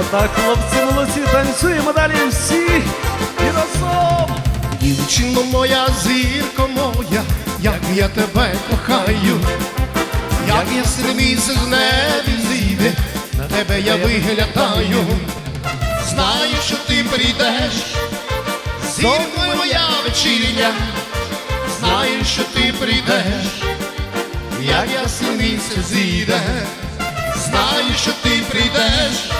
Отак, хлопці, молодці, танцюємо далі всі і разом. Дівчино моя, зірко моя, як я тебе кохаю, як ясний місяць в небі зійде, на тебе я виглядаю. Знаю, що ти прийдеш, зірко моя вечірня, знаю, що ти прийдеш, як ясний місяць зійде, знаю, що ти прийдеш,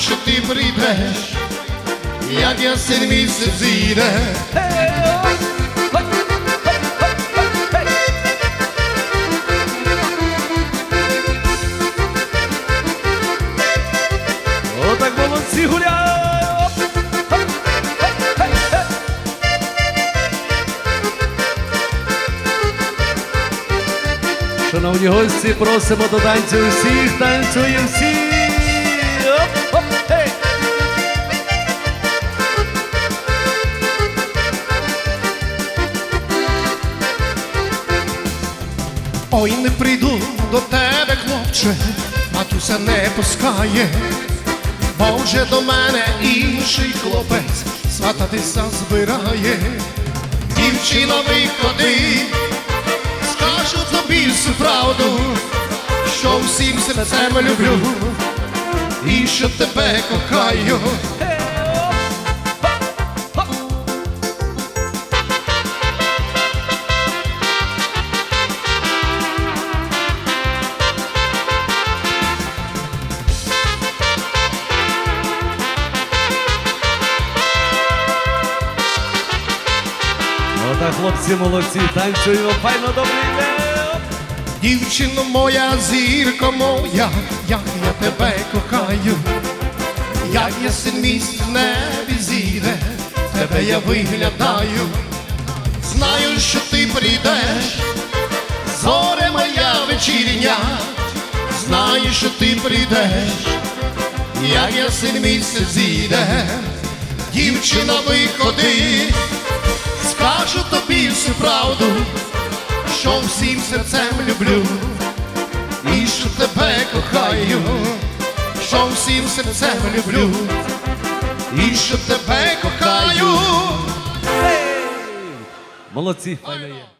що ти прийдеш, як я син місяць зійде. Отак молодці гуляємо. Шановні гості, просимо до танцю всіх, танцюємо всі. Ой, не прийду до тебе, хлопче, матуся не пускає, бо вже до мене інший хлопець свататися збирає. Дівчина виходи, скажу тобі всю правду, що всім серцем люблю і що тебе кохаю. Хлопці, молодці, танцюємо, файно добре йде. Оп. Дівчино моя, зірко моя, як я тебе кохаю, як ясен місяць в небі зійде, тебе я виглядаю, знаю, що ти прийдеш, зоре моя вечірня, знаю, що ти прийдеш, як ясен місяць зійде, дівчина виходи, скажу тобі всю правду що всім серцем люблю, і що тебе кохаю, що всім серцем люблю, і що тебе кохаю. Молодці, файно є.